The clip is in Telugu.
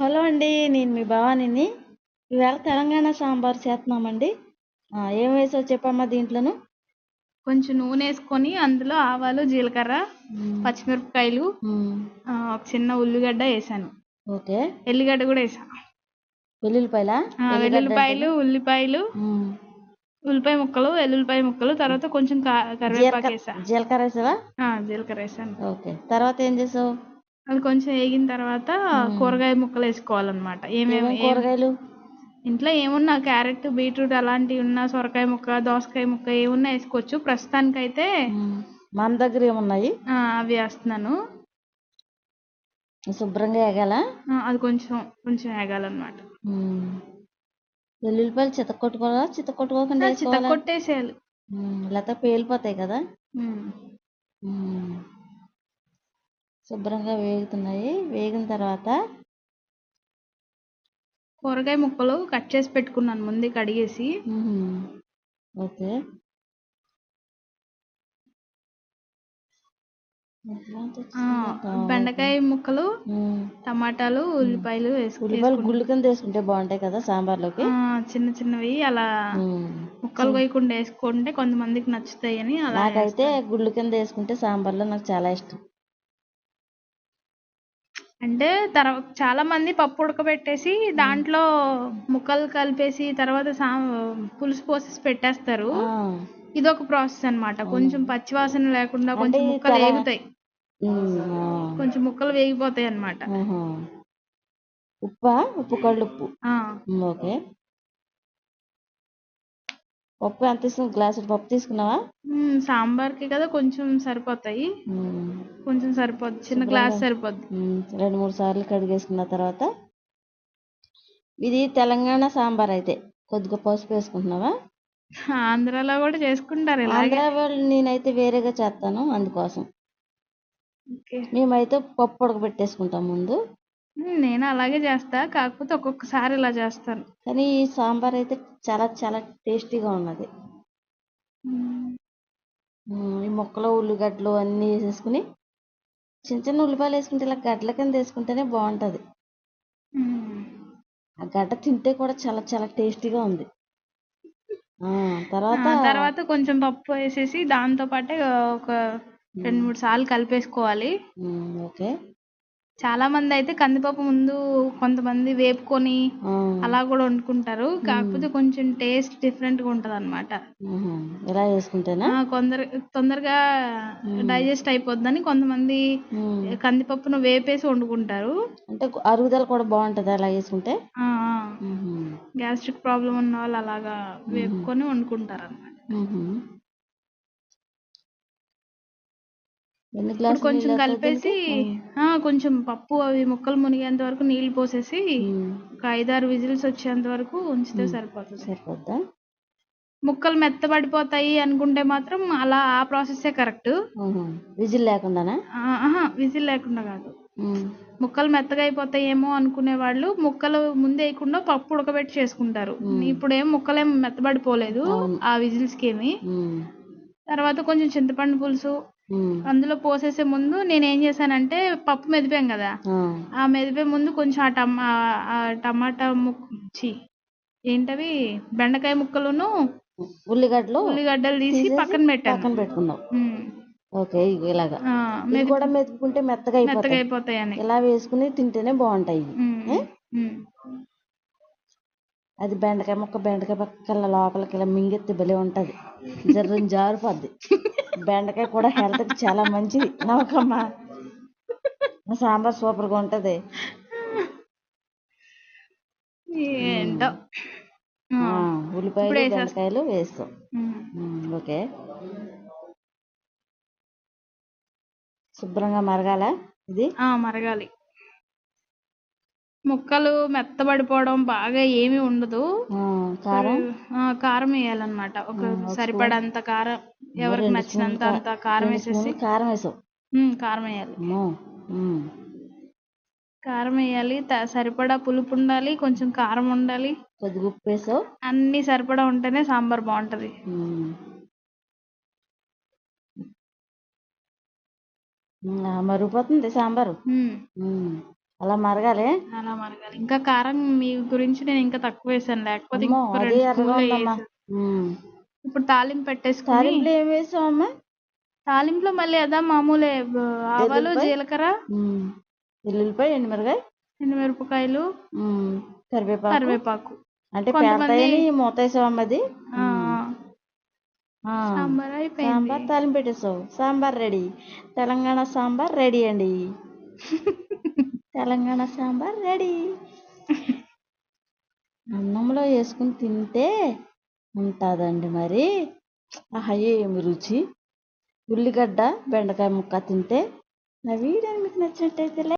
హలో అండి నేను మీ భవానీని. ఈవేళ తెలంగాణ సాంబార్ చేస్తున్నామండి. ఏం వేసావు చెప్పమ్మా దీంట్లోను? కొంచెం నూనె వేసుకొని అందులో ఆవాలు జీలకర్ర పచ్చిమిరపకాయలు ఆ, ఒక చిన్న ఉల్లిగడ్డ వేసాను. ఓకే. ఎల్లిగడ్డ కూడా వేసాను వెల్లుల్లిపాయల? వెల్లుల్లిపాయలు ఉల్లిపాయలు ఉల్లిపాయ ముక్కలు వెల్లుల్లిపాయ ముక్కలు తర్వాత కొంచెం కా- కరివేపాకు వేసా. జీలకర్ర వేసావా? ఆ, జీలకర్ర వేసాను. ఓకే. తర్వాత ఏం చేసావు? అది కొంచెం వేగిన తర్వాత కూరగాయ ముక్కలు వేసుకోవాలన్నమాట ఏమేమి ఏమేం కూరగాయలు? ఇంట్లో ఏమున్నా క్యారెట్ బీట్రూట్ అలాంటివి ఉన్నా సొరకాయ ముక్క దోసకాయ ముక్క ఏమున్నా వేసుకోవచ్చు. ప్రస్తుతానికైతే ఉమ్, మన దగ్గర ఏమున్నాయి? అవి వేస్తున్నాను. శుభ్రంగా వేగాల? అది కొంచెం కొంచెం వేగాలన్నమాట. వెల్లుల్లిపాయలు చితకొట్టుకోవాలా చితకొట్టుకోకుండా వేసుకోవాలా? కొట్టేసేయాలి ఉమ్, లేకపోతే పేలిపోతాయి కదా. శుభ్రంగా వేగుతున్నాయి. వేగిన తర్వాత కూరగాయ ముక్కలు కట్ చేసి పెట్టుకున్నాను ముందే కడిగేసి. ఓకే. బెండకాయ ముక్కలు. టమాటాలు ఉల్లిపాయలు ఉల్లిపాయలు గుళ్ళు కింద వేసుకుంటే బాగుంటాయి కదా సాంబార్లోకి? చిన్న చిన్నవి అలా. ముక్కలు వేయకుండా వేసుకుంటే కొంతమందికి నచ్చుతాయి అని అలా నాకైతే గుళ్ళు కింద వేసుకుంటే సాంబార్లో నాకు చాలా ఇష్టం. అంటే తర్వాత చాలా మంది పప్పు ఉడకబెట్టేసి దాంట్లో ముక్కలు కలిపేసి తర్వాత సా పులుసు పోసేసి పెట్టేస్తారు. ఇది ఒక ప్రాసెస్ అన్నమాట. కొంచెం పచ్చివాసన లేకుండా కొంచెం ముక్కలు వేగుతాయి. కొంచెం ముక్కలు వేగిపోతాయి అన్నమాట. ఉప్పా? ఉప్పు కళ్ళు ఉప్పు ఓకే. పప్పు ఎంత తీసుకున్నావు గ్లాసు పప్పు తీసుకున్నావా? మ్, సాంబార్కి కదా కొంచెం సరిపోతాయి. ఉమ్. కొంచెం సరిపోద్ది. చిన్న గ్లాస్ సరిపోద్ది. ఉమ్, రెండు మూడు సార్లు కడిగేసుకున్న తర్వాత ఇది తెలంగాణ సాంబార్ అయితే. కొద్దిగా పసుపు వేసుకుంటున్నావా? ఆంధ్రాలో కూడా చేసుకుంటారు ఇలాగే. ఆంధ్ర వాళ్ళు నేనైతే వేరేగా చేస్తాను అందుకోసం. ఓకే. మేమైతే పప్పు ఉడకబెట్టేసుకుంటాం ముందు. నేను అలాగే చేస్తా. కాకపోతే ఒక్కొక్కసారి ఇలా చేస్తాను. కానీ ఈ సాంబార్ అయితే చాలా చాలా టేస్టీగా ఉన్నది. ఈ ముక్కలు ఉల్లిగడ్డలు అన్నీ వేసేసుకుని చిన్న చిన్న ఉల్లిపాయలు వేసుకుంటే ఇలా గడ్డల కింద వేసుకుంటేనే బాగుంటుంది. ఆ గడ్డ తింటే కూడా చాలా చాలా టేస్టీగా ఉంది. ఆ, తర్వాత ఆ, తర్వాత కొంచెం పప్పు వేసేసి దాంతో పాటే ఒక రెండు మూడు సార్లు కలిపేసుకోవాలి. ఓకే. చాలా మంది అయితే కందిపప్పు ముందు కొంతమంది వేపుకొని అలా కూడా వండుకుంటారు. కాకపోతే కొంచెం టేస్ట్ డిఫరెంట్గా ఉంటది అనమాట కొందరు తొందరగా డైజెస్ట్ అయిపోద్దని కొంతమంది కందిపప్పును వేపేసి వండుకుంటారు. అంటే అరుగుదల కూడా బాగుంటుంది అలా ఆ ఉహు, గ్యాస్ట్రిక్ ప్రాబ్లం ఉన్న వాళ్ళు అలాగా వేపుకొని వండుకుంటారు అనమాట ఇప్పుడు కొంచెం కలిపేసి? ఆ కొంచెం పప్పు అవి ముక్కలు మునిగేంత వరకు నీళ్ళు పోసేసి ఒక ఐదారు విజిల్స్ వచ్చేంత వరకు ఉంచితే సరిపోతుంది. సరిపోద్దా? ముక్కలు మెత్తబడిపోతాయి అనుకుంటే మాత్రం అలా ఆ ప్రాసెస్సే కరెక్ట్. విజిల్ లేకుండానా? ఆహా విజిల్ లేకుండా కాదు. ముక్కలు మెత్తగా అయిపోతాయేమో అనుకునే వాళ్ళు ముక్కలు ముందు వేయకుండా పప్పు ఉడకబెట్టి చేసుకుంటారు. ఇప్పుడు ఏం ముక్కలేం మెత్తబడిపోలేదు ఆ విజిల్స్కి ఏమి తర్వాత కొంచెం చింతపండు పులుసు అందులో పోసేసే ముందు నేను ఏం చేశానంటే పప్పు మెదిపాం కదా. ఆ, మెదిపే ముందు కొంచెం ఆ టమా ఆ టమాటా ముక్ చి ఏంటవి? బెండకాయ ముక్కలును ఉల్లిగడ్డలు ఉల్లిగడ్డలు తీసి పక్కన పెట్టాను. పక్కన పెట్టుకున్నావు. ఓకే ఇలాగా. ఇది కూడా మెతుకుంటే మెత్తగా అయిపోతాయి. మెత్తగా అయిపోతాయని. ఇలా వేసుకుని తింటేనే బాగుంటాయి ఇవి. అది బెండకాయ ముక్క బెండకాయ పక్కల లోపలికి ఇలా మింగెత్తి భలే ఉంటది. జర్రని జారిపోద్ది. బెండకాయ కూడా హెల్త్కి చాలా మంచిది. నమ్మకమ్మా ఆ సాంబార్ సూపర్గా ఉంటది. ఏంటో. ఉల్లిపాయలు. బెండకాయలు వేస్తాం. ఓకే. శుభ్రంగా మరగాల ఇది? మరగాలి. ముక్కలు మెత్తబడిపోవడం బాగా ఏమీ ఉండదు. ఆ, కారం? ఆ, కారం వేయాలన్నమాట. ఒక సరిపడంత కారం ఎవరికి రెండు నచ్చినంత అంత కారం రెండు వేసేసి. స్పూన్లు కారం వేసావు. ఉమ్, కారం వేయాలి. అమ్మో ఉమ్, కారం వేయాలి త- సరిపడా పులుపు ఉండాలి కొంచెం కారం ఉండాలి. కొద్దిగా ఉప్పు వేసావు. అన్ని సరిపడా ఉంటేనే సాంబార్ బాగుంటది. ఉమ్. ఉమ్, ఆ, మరిగిపోతుంది సాంబారు? ఉమ్. ఉమ్, అలా మరగాలి? అలా మరగాలి. ఇంకా కారం మీ గురించి నేను ఇంకా తక్కువ వేసాను. లేకపోతే అమ్మో, ఇంకొక అది రెండు ఎర్రగా స్పూన్లు ఉందమ్మా వేసాను. ఉమ్. ఇప్పుడు తాలింపు పెట్టేసుకుని తాలింపులో ఏం వేసావమ్మా? తాలింపులో మళ్ళీ అదా మామూలే బ- ఆవాలు ఎల్లుల్లిపాయ? జీలకర్ర. ఉమ్. ఎల్లుల్లిపాయ ఎండుమిరగాయ ఎండుమిరపకాయలు ఉమ్. కరివేపాకు? కరివేపాకు. అంటే కొంతమంది- పేడతాయని అది? ఆ, ఆ. సాంబార్ అయిపోయింది. సాంబార్ తాలింపు పెట్టేసావు. సాంబార్ రెడీ. తెలంగాణ సాంబార్ రెడీ అండి. తెలంగాణ సాంబార్ రెడీ. అన్నంలో వేసుకుని తింటే ఉంటుందండి మరి. ఆహా ఏమి రుచి? ఉల్లిగడ్డ బెండకాయ ముక్క తింటే నా వీడియో మీకు నచ్చినట్టయితే